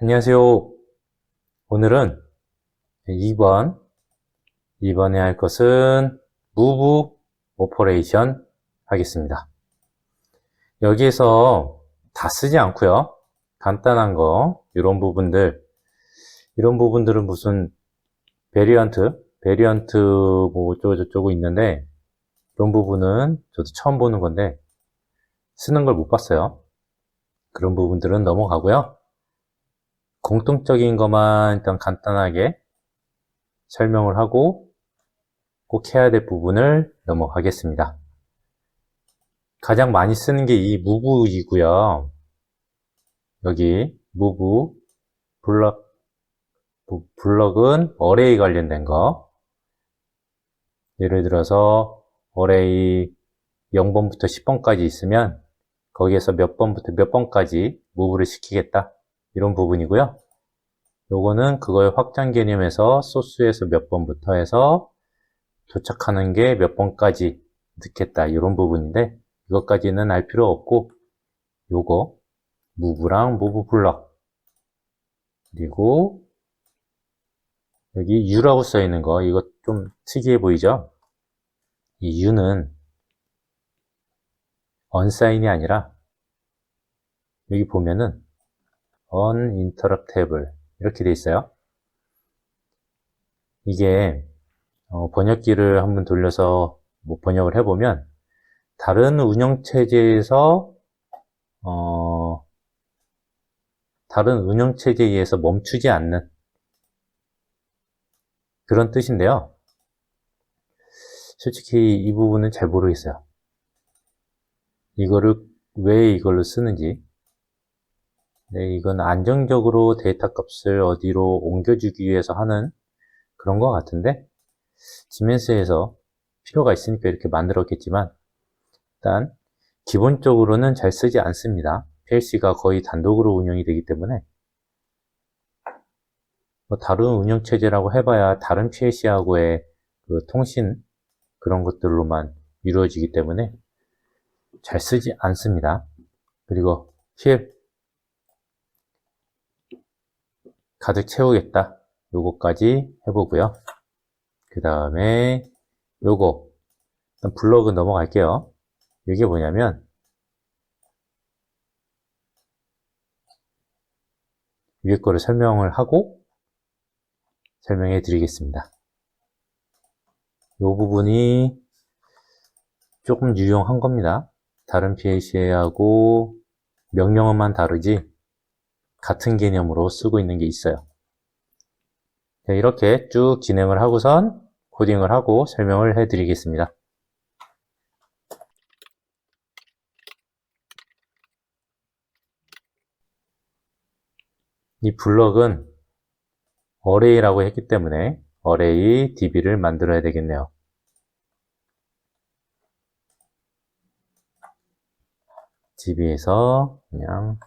안녕하세요. 오늘은 2번, 2번에 할 것은 무브 오퍼레이션 하겠습니다. 여기에서 다 쓰지 않고요. 간단한 거, 이런 부분들, 이런 부분들은 무슨 베리언트, 베리언트 뭐 어쩌고 저쩌고 있는데, 이런 부분은 저도 처음 보는 건데, 쓰는 걸 못 봤어요. 그런 부분들은 넘어가고요. 공통적인 것만 일단 간단하게 설명을 하고 꼭 해야 될 부분을 넘어가겠습니다. 가장 많이 쓰는 게 이 무브이고요. 여기 무브 블럭 블럭은 어레이 관련된 거. 예를 들어서 어레이 0번부터 10번까지 있으면 거기에서 몇 번부터 몇 번까지 무브를 시키겠다. 이런 부분이고요. 요거는 그거의 확장 개념에서 소스에서 몇 번부터 해서 도착하는 게 몇 번까지 넣겠다. 이런 부분인데 이것까지는 알 필요 없고 요거 무브랑 무브 블럭 그리고 여기 U라고 써 있는 거 이거 좀 특이해 보이죠? 이 U는 언사인이 아니라 여기 보면은 uninterruptible 이렇게 돼 있어요. 이게 어, 번역기를 한번 돌려서 뭐 번역을 해보면 다른 운영체제에서 어, 다른 운영체제에 의해서 멈추지 않는 그런 뜻인데요. 솔직히 이 부분은 잘 모르겠어요. 이거를 왜 이걸로 쓰는지 네, 이건 안정적으로 데이터 값을 어디로 옮겨주기 위해서 하는 그런 것 같은데 지멘스에서 필요가 있으니까 이렇게 만들었겠지만 일단 기본적으로는 잘 쓰지 않습니다. PLC가 거의 단독으로 운영이 되기 때문에 뭐 다른 운영체제라고 해봐야 다른 PLC하고의 그 통신 그런 것들로만 이루어지기 때문에 잘 쓰지 않습니다. 그리고 힐 가득 채우겠다. 요거까지 해보고요. 그 다음에 요거 일단 블럭은 넘어갈게요. 이게 뭐냐면 위에 거를 설명을 하고 설명해 드리겠습니다. 요 부분이 조금 유용한 겁니다. 다른 PLC하고 명령어만 다르지 같은 개념으로 쓰고 있는 게 있어요. 이렇게 쭉 진행을 하고선 코딩을 하고 설명을 해 드리겠습니다. 이 블럭은 어레이라고 했기 때문에 어레이 db를 만들어야 되겠네요. db에서 그냥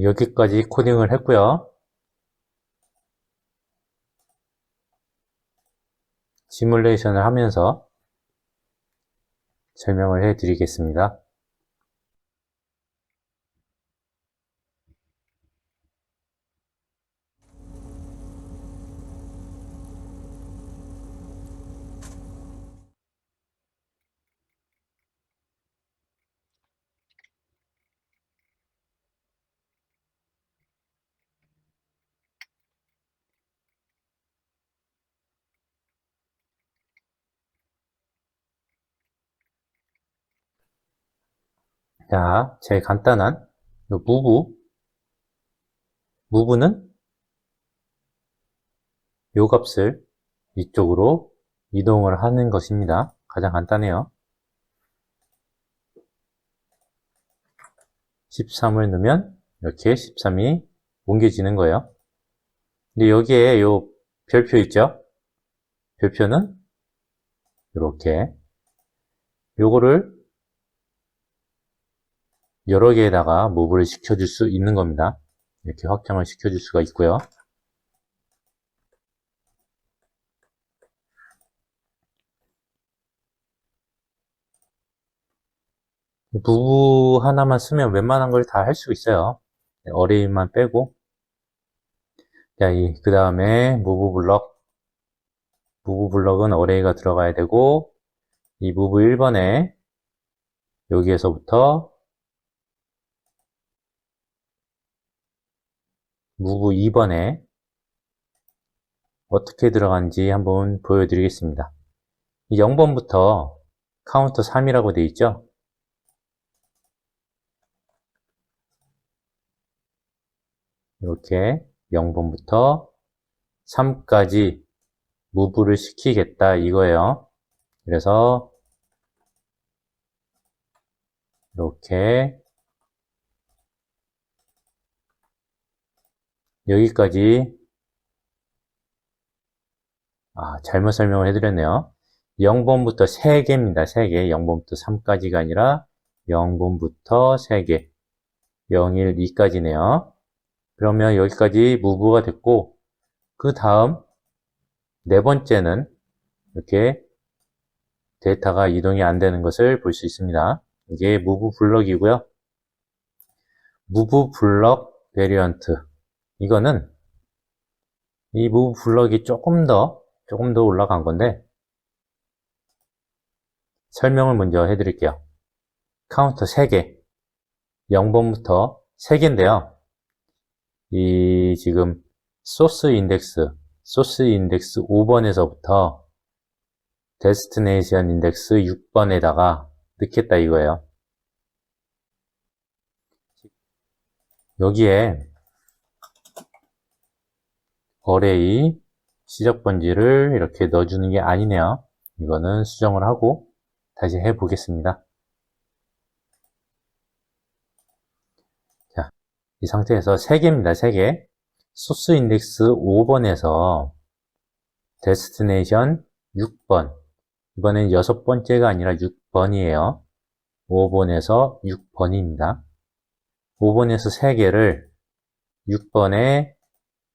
여기까지 코딩을 했고요. 시뮬레이션을 하면서 설명을 해 드리겠습니다. 자, 제일 간단한 요 무브 무브는 요 값을 이쪽으로 이동을 하는 것입니다. 가장 간단해요. 13을 넣으면 이렇게 13이 옮겨지는 거예요. 근데 여기에 요 별표 있죠? 별표는 이렇게 요거를 여러 개에다가 무브를 시켜줄 수 있는 겁니다. 이렇게 확장을 시켜줄 수가 있고요. 무브 하나만 쓰면 웬만한 걸 다 할 수 있어요. 어레이만 빼고. 그 다음에 무브 블럭. 무브 블럭은 어레이가 들어가야 되고, 이 무브 1번에 여기에서부터 무브 2번에 어떻게 들어간지 한번 보여드리겠습니다. 이 0번부터 카운터 3이라고 되어 있죠? 이렇게 0번부터 3까지 무브를 시키겠다 이거예요. 그래서 이렇게 여기까지 아 잘못 설명을 해드렸네요. 0번부터 3개입니다. 3개 0번부터 3까지가 아니라 0번부터 3개 0, 1, 2까지네요. 그러면 여기까지 무브가 됐고 그 다음 네 번째는 이렇게 데이터가 이동이 안 되는 것을 볼 수 있습니다. 이게 무브 블럭이고요. 무브 블럭 베리언트 이거는 이 무브 블럭이 조금 더 조금 더 올라간 건데 설명을 먼저 해드릴게요. 카운터 3개 0번부터 3개인데요. 이 지금 소스 인덱스, 소스 인덱스 5번에서부터 데스티네이션 인덱스 6번에다가 넣겠다 이거예요. 여기에 어레이 시적 번지를 이렇게 넣어주는 게 아니네요. 이거는 수정을 하고 다시 해보겠습니다. 이 상태에서 3개입니다. 3개. 소스 인덱스 5번에서 데스티네이션 6번. 이번엔 여섯 번째가 아니라 6번이에요. 5번에서 6번입니다. 5번에서 3개를 6번에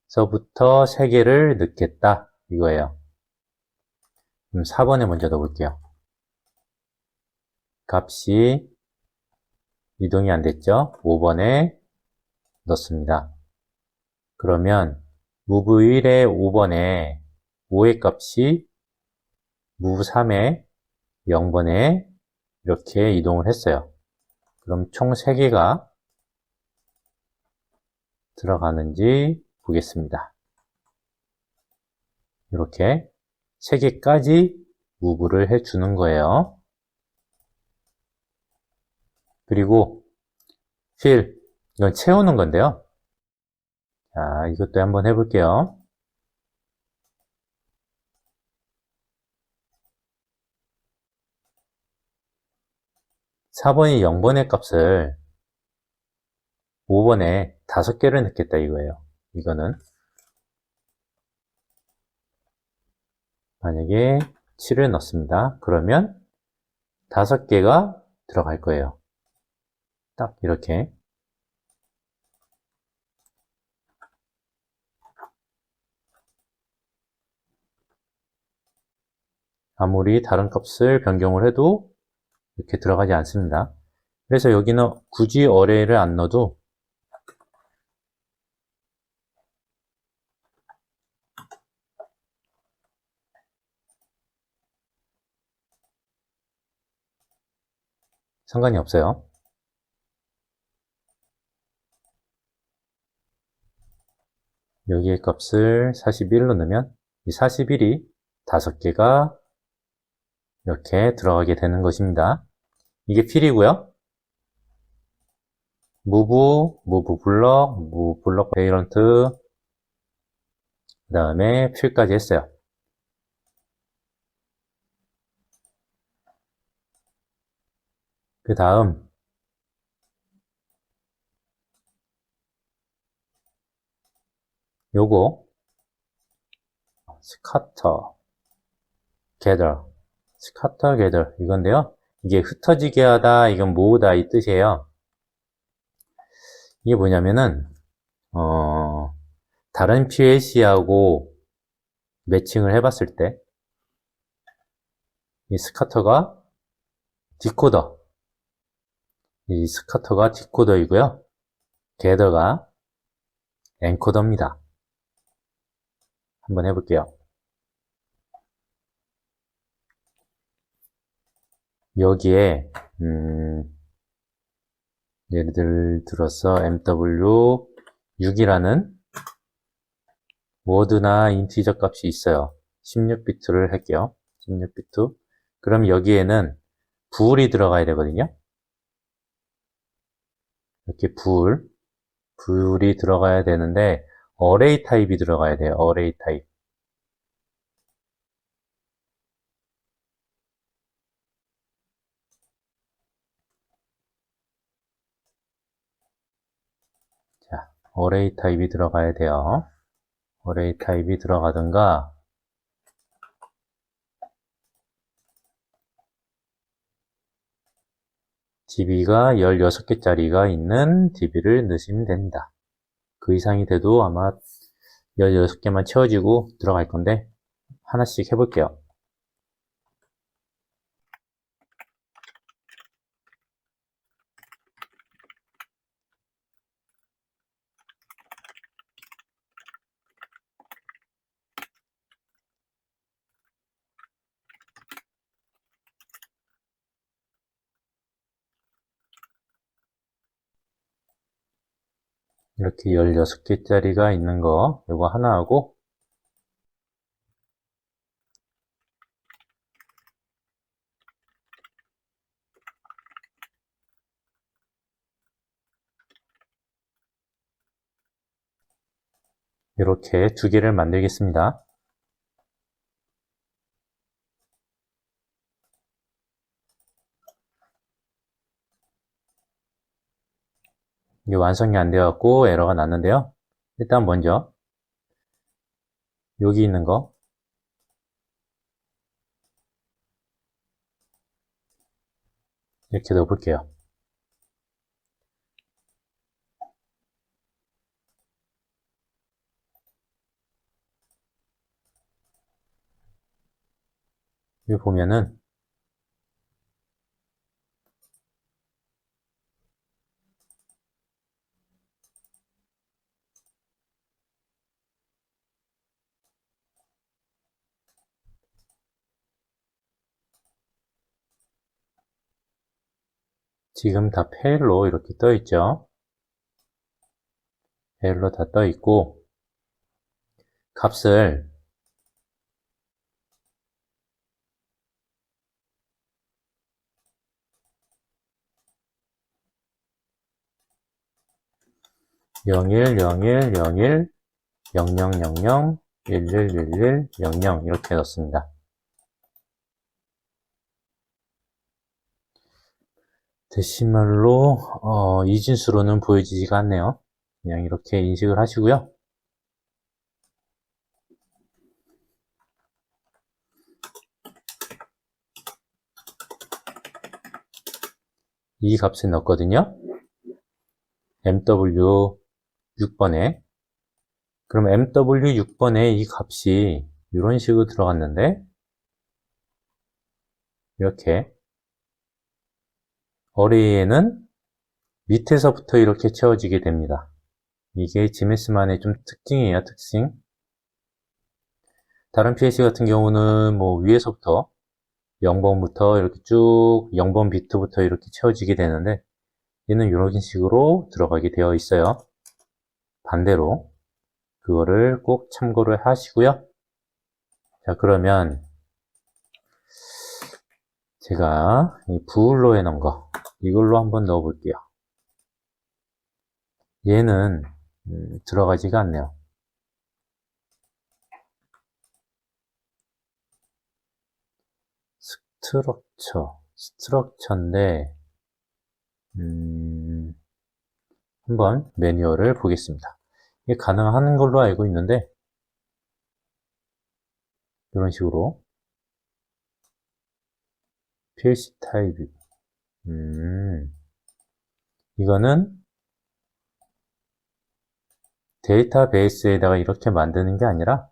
서부터 3개를 넣겠다. 이거예요. 그럼 4번에 먼저 넣어볼게요. 값이 이동이 안 됐죠? 5번에 넣습니다. 그러면 move 1의 5번에 5의 값이 move 3의 0번에 이렇게 이동을 했어요. 그럼 총 3개가 들어가는지 보겠습니다. 이렇게 3개까지 무브를 해주는 거예요. 그리고 fill 이건 채우는 건데요. 자, 이것도 한번 해볼게요. (4번이) (0번의) 값을 (5번에) 다섯 개를 넣겠다 이거예요 이거는 만약에 7을 넣습니다. 그러면 다섯 개가 들어갈 거예요. 딱 이렇게. 아무리 다른 값을 변경을 해도 이렇게 들어가지 않습니다. 그래서 여기는 굳이 어레이를 안 넣어도 상관이 없어요. 여기에 값을 41로 넣으면 이 41이 다섯 개가 이렇게 들어가게 되는 것입니다. 이게 필이고요. 무브, 무브 블럭, 무브 블럭 페이런트, 그 다음에 필까지 했어요. 그 다음, 요거, 스카터, gather, 스카터, gather, 이건데요. 이게 흩어지게 하다, 이건 모으다, 이 뜻이에요. 이게 뭐냐면은, 어, 다른 PLC하고 매칭을 해봤을 때, 이 스카터가 디코더, 이 스카터가 디코더이고요. 게더가 엔코더입니다. 한번 해볼게요. 여기에 음, 예를 들어서 MW6이라는 워드나 인티저 값이 있어요. 16비트를 할게요. 16비트. 그럼 여기에는 불이 들어가야 되거든요. 이렇게 불, 불이 들어가야 되는데 어레이 타입이 들어가야 돼요. 어레이 타입. 자, 어레이 타입이 들어가야 돼요. 어레이 타입이 들어가든가 DB가 16개짜리가 있는 DB를 넣으시면 됩니다. 그 이상이 돼도 아마 16개만 채워지고 들어갈 건데 하나씩 해볼게요. 이렇게 16개짜리가 있는 거, 이거 하나 하고, 이렇게 두 개를 만들겠습니다. 이게 완성이 안 되었고 에러가 났는데요. 일단 먼저 여기 있는 거 이렇게 넣어 볼게요. 여기 보면은 지금 다 페일로 이렇게 떠 있죠. 페일로 다 떠 있고 값을 영일, 영일, 영일, 영영, 영영, 일일, 일일, 영영 이렇게 넣습니다. 데시멀로 어, 이진수로는 보여지지가 않네요. 그냥 이렇게 인식을 하시고요. 이 값을 넣었거든요. MW 6번에 그럼 MW 6번에 이 값이 이런 식으로 들어갔는데 이렇게 어레이에는 밑에서부터 이렇게 채워지게 됩니다. 이게 GMS만의 좀 특징이에요, 특징. 다른 PLC 같은 경우는 뭐 위에서부터 0번부터 이렇게 쭉 0번 비트부터 이렇게 채워지게 되는데 얘는 이런 식으로 들어가게 되어 있어요. 반대로 그거를 꼭 참고를 하시고요. 자 그러면 제가 이 부울로 해놓은 거 이걸로 한번 넣어 볼게요. 얘는 음, 들어가지가 않네요. 스트럭처, 스트럭처인데 음, 한번 매뉴얼을 보겠습니다. 이게 가능한 걸로 알고 있는데 이런 식으로 필시 타입 음, 이거는 데이터베이스에다가 이렇게 만드는 게 아니라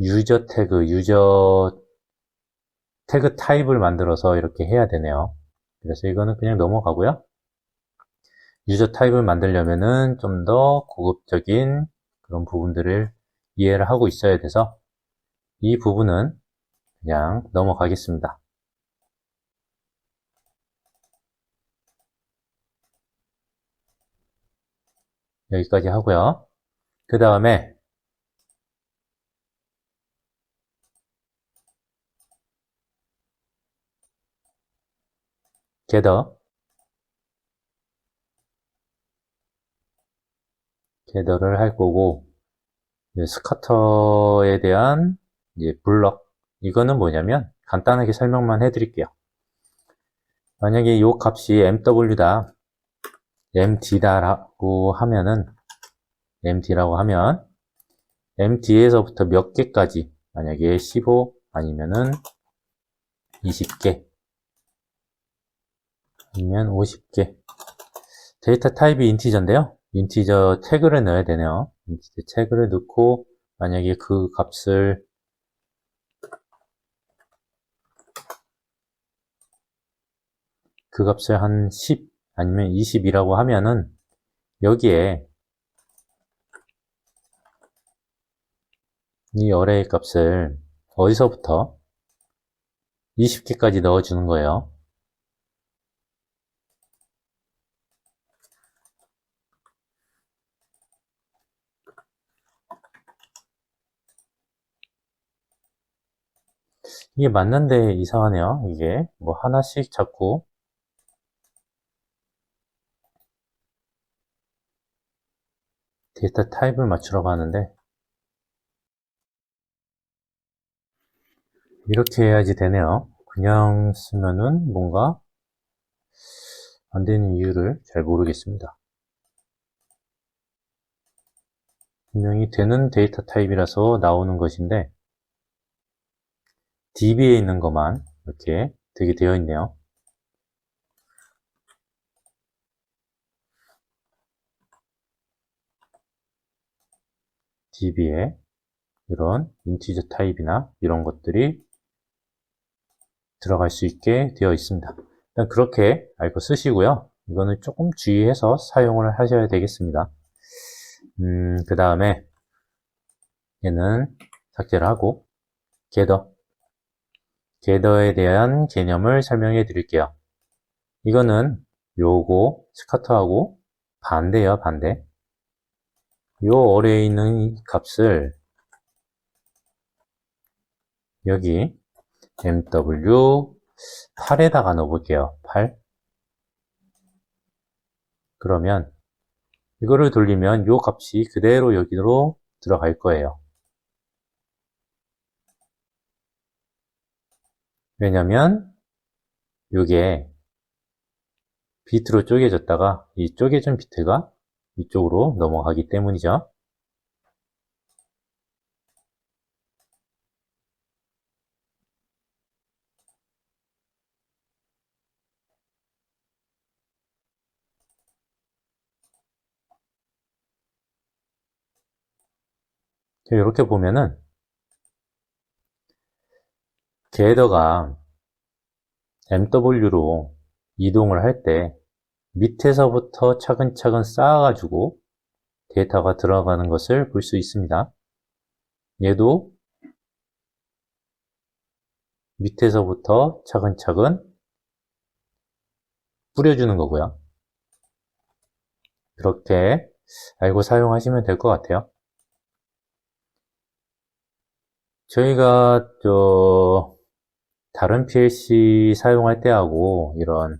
유저 태그, 유저 태그 타입을 만들어서 이렇게 해야 되네요. 그래서 이거는 그냥 넘어가고요. 유저 타입을 만들려면은 좀 더 고급적인 그런 부분들을 이해를 하고 있어야 돼서 이 부분은 그냥 넘어가겠습니다. 여기까지 하고요. 그 다음에 겟더 겟더를 할 거고 스카터에 대한 이제 블럭 이거는 뭐냐면 간단하게 설명만 해드릴게요. 만약에 이 값이 mw다 md다라고 하면은 md라고 하면 md에서부터 몇 개까지 만약에 15 아니면은 20개 아니면 50개. 데이터 타입이 인티저인데요. 인티저 태그를 넣어야 되네요. 인티저 태그를 넣고 만약에 그 값을 그 값을 한 10 아니면 20이라고 하면은 여기에 이 어레이 값을 어디서부터 20개까지 넣어주는 거예요. 이게 맞는데 이상하네요. 이게 뭐 하나씩 자꾸 데이터 타입을 맞추라고 하는데 이렇게 해야지 되네요. 그냥 쓰면은 뭔가 안 되는 이유를 잘 모르겠습니다. 분명히 되는 데이터 타입이라서 나오는 것인데 DB에 있는 것만 이렇게 되게 되어 있네요. DB에 이런 인티저 타입이나 이런 것들이 들어갈 수 있게 되어 있습니다. 일단 그렇게 알고 쓰시고요. 이거는 조금 주의해서 사용을 하셔야 되겠습니다. 음, 그 다음에 얘는 삭제를 하고 겟더 겟더에 대한 개념을 설명해 드릴게요. 이거는 요거 스카터하고 반대예요, 반대. 요 어뢰에 있는 이 값을 여기 mw 8에다가 넣어볼게요. 8 그러면 이거를 돌리면 요 값이 그대로 여기로 들어갈 거예요. 왜냐면 요게 비트로 쪼개졌다가 이 쪼개진 비트가 이쪽으로 넘어가기 때문이죠. 이렇게 보면은 게더가 MW로 이동을 할때 밑에서부터 차근차근 쌓아가지고 데이터가 들어가는 것을 볼 수 있습니다. 얘도 밑에서부터 차근차근 뿌려주는 거고요. 그렇게 알고 사용하시면 될 것 같아요. 저희가 저 다른 PLC 사용할 때하고 이런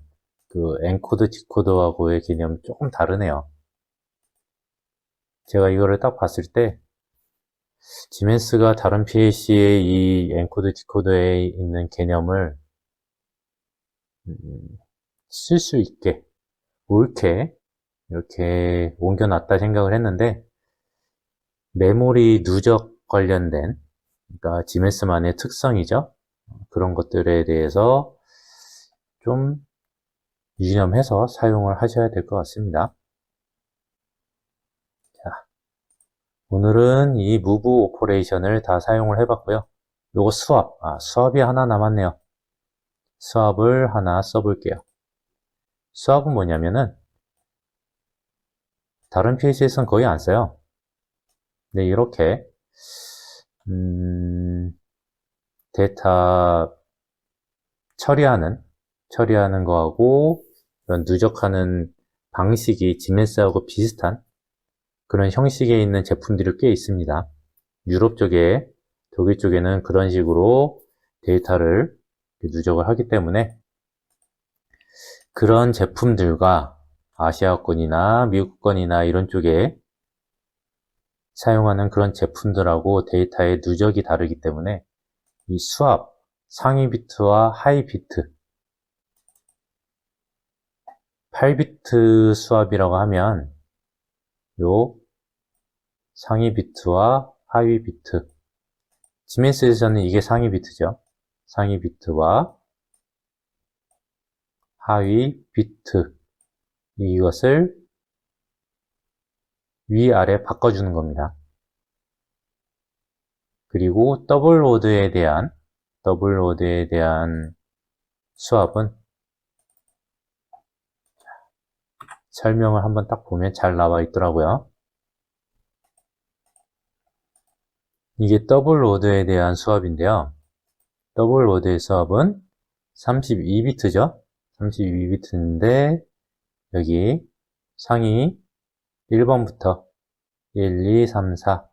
그 엔코드 디코더하고의 개념이 조금 다르네요. 제가 이거를 딱 봤을 때 지멘스가 다른 PLC의 이 엔코드 디코더에 있는 개념을 쓸수 있게 옳게 이렇게 옮겨놨다 생각을 했는데 메모리 누적 관련된 그러니까 지멘스만의 특성이죠. 그런 것들에 대해서 좀 유념해서 사용을 하셔야 될 것 같습니다. 자, 오늘은 이 무브 오퍼레이션을 다 사용을 해봤고요. 요거 수압, 아, 수압이 하나 남았네요. 수압을 하나 써볼게요. 수압은 뭐냐면은 다른 PC에서는 거의 안 써요. 네, 이렇게 음, 데이터 처리하는 처리하는 거하고 이런 누적하는 방식이 지멘스하고 비슷한 그런 형식에 있는 제품들이 꽤 있습니다. 유럽 쪽에 독일 쪽에는 그런 식으로 데이터를 누적을 하기 때문에 그런 제품들과 아시아권이나 미국권이나 이런 쪽에 사용하는 그런 제품들하고 데이터의 누적이 다르기 때문에 이 수압, 상위 비트와 하위 비트 8비트 수압이라고 하면 요 상위 비트와 하위 비트 지멘스에서는 이게 상위 비트죠. 상위 비트와 하위 비트 이것을 위아래 바꿔주는 겁니다. 그리고 더블 로드에 대한 더블 로드에 대한 수압은 설명을 한번 딱 보면 잘 나와 있더라고요. 이게 더블 로드에 대한 수압인데요. 더블 로드의 수압은 32비트죠. 32비트인데 여기 상위 1번부터 1, 2, 3, 4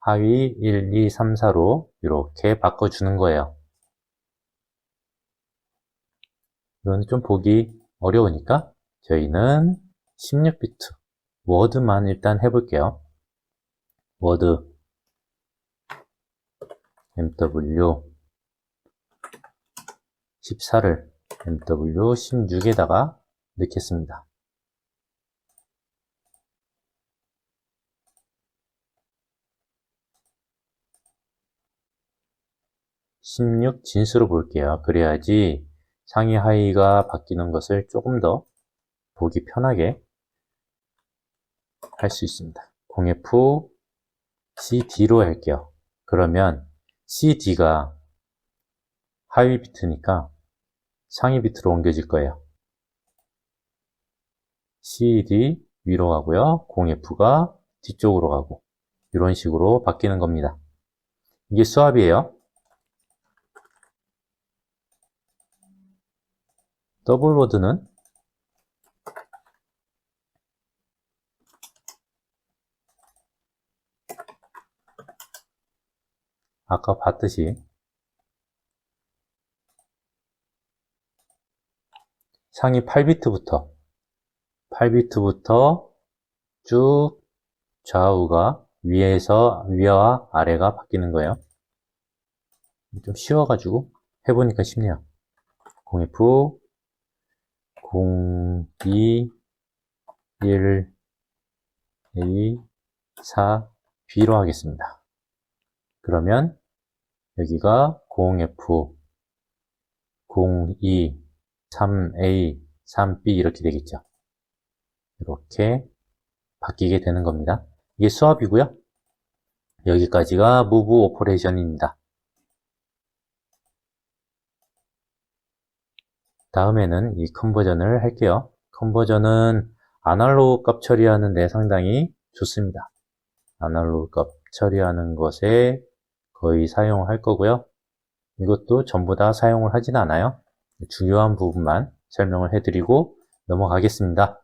하위 1, 2, 3, 4로 이렇게 바꿔주는 거예요. 이건 좀 보기 어려우니까 저희는 16비트 워드만 일단 해볼게요. 워드 MW 14를 MW 16에다가 넣겠습니다. 16 진수로 볼게요. 그래야지 상위 하위가 바뀌는 것을 조금 더 보기 편하게 할 수 있습니다. 공F CD로 할게요. 그러면 CD가 하위 비트니까 상위 비트로 옮겨질 거예요. CD 위로 가고요. 공F가 뒤쪽으로 가고 이런 식으로 바뀌는 겁니다. 이게 수압이에요. 더블로드는 아까 봤듯이 상위 8비트부터 8비트부터 쭉 좌우가 위에서 위와 아래가 바뀌는 거예요. 좀 쉬워가지고 해보니까 쉽네요. 공F 0, 2, 1, 2, 4, B로 하겠습니다. 그러면 여기가 0F, 02, 3A, 3B 이렇게 되겠죠. 이렇게 바뀌게 되는 겁니다. 이게 수압이고요. 여기까지가 무브 오퍼레이션입니다. 다음에는 이 컨버전을 할게요. 컨버전은 아날로그 값 처리하는 데 상당히 좋습니다. 아날로그 값 처리하는 것에 거의 사용할 거고요. 이것도 전부 다 사용을 하진 않아요. 중요한 부분만 설명을 해드리고 넘어가겠습니다.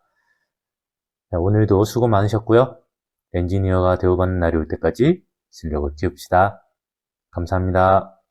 자, 오늘도 수고 많으셨고요. 엔지니어가 되어가는 날이 올 때까지 실력을 키웁시다. 감사합니다.